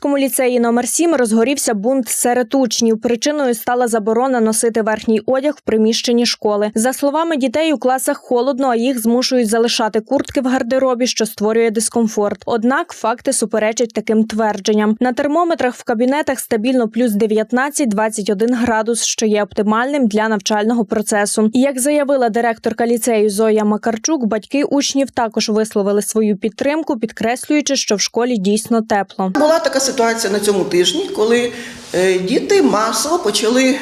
Київському ліцеї номер 7 розгорівся бунт серед учнів. Причиною стала заборона носити верхній одяг в приміщенні школи. За словами дітей, у класах холодно, а їх змушують залишати куртки в гардеробі, що створює дискомфорт. Однак факти суперечать таким твердженням. На термометрах в кабінетах стабільно плюс 19-21 градус, що є оптимальним для навчального процесу. Як заявила директорка ліцею Зоя Макарчук, батьки учнів також висловили свою підтримку, підкреслюючи, що в школі дійсно тепло. Була така ситуація на цьому тижні, коли е, діти масово почали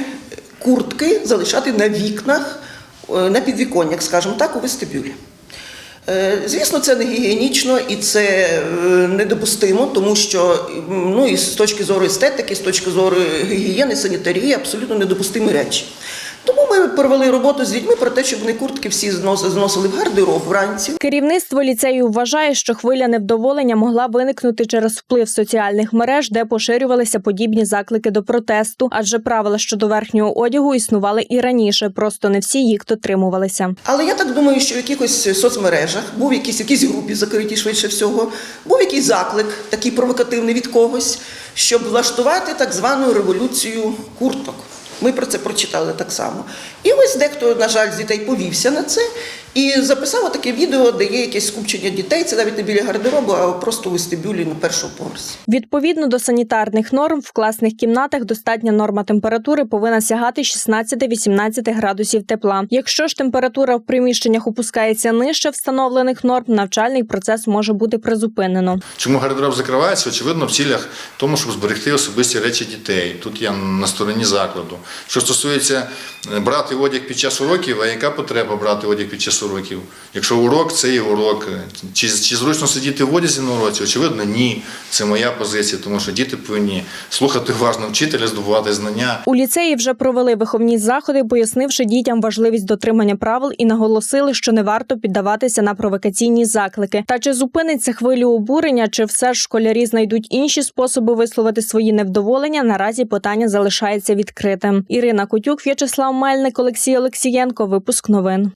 куртки залишати на вікнах, е, на підвіконнях, скажімо так, у вестибюлі. Е, Звісно, це не гігієнічно і це недопустимо, тому що ну, і з точки зору естетики, з точки зору гігієни, санітарії абсолютно недопустимі речі. Ми провели роботу з дітьми про те, щоб вони куртки всі знос- зносили в гардероб вранці. Керівництво ліцею вважає, що хвиля невдоволення могла виникнути через вплив соціальних мереж, де поширювалися подібні заклики до протесту, адже правила щодо верхнього одягу існували і раніше, просто не всі їх дотримувалися. Але я так думаю, що в якихось соцмережах був якийсь якійсь групі закритій швидше всього, був якийсь заклик, такий провокативний від когось, щоб влаштувати так звану революцію курток. Ми про це прочитали так само. І ось дехто, на жаль, з дітей повівся на це і записав таке відео, де є якесь скупчення дітей. Це навіть не біля гардеробу, а просто у вестибюлі на першому поверсі. Відповідно до санітарних норм, в класних кімнатах достатня норма температури повинна сягати 16-18 градусів тепла. Якщо ж температура в приміщеннях опускається нижче встановлених норм, навчальний процес може бути призупинено. Чому гардероб закривається? Очевидно, в цілях тому, щоб зберегти особисті речі дітей. Тут я на стороні закладу. Що стосується е, брати одяг під час уроків, а яка потреба брати одяг під час уроків? Якщо урок це є урок. Чи, чи зручно сидіти в одязі на уроці? Очевидно, ні. Це моя позиція, тому що діти повинні слухати уважно вчителя, здобувати знання. У ліцеї вже провели виховні заходи, пояснивши дітям важливість дотримання правил і наголосили, що не варто піддаватися на провокаційні заклики. Та чи зупиниться хвилю обурення, чи все ж школярі знайдуть інші способи висловити свої невдоволення? Наразі питання залишається відкритим. Ірина Котюк, В'ячеслав Мельник, Олексій Олексієнко. Випуск новин.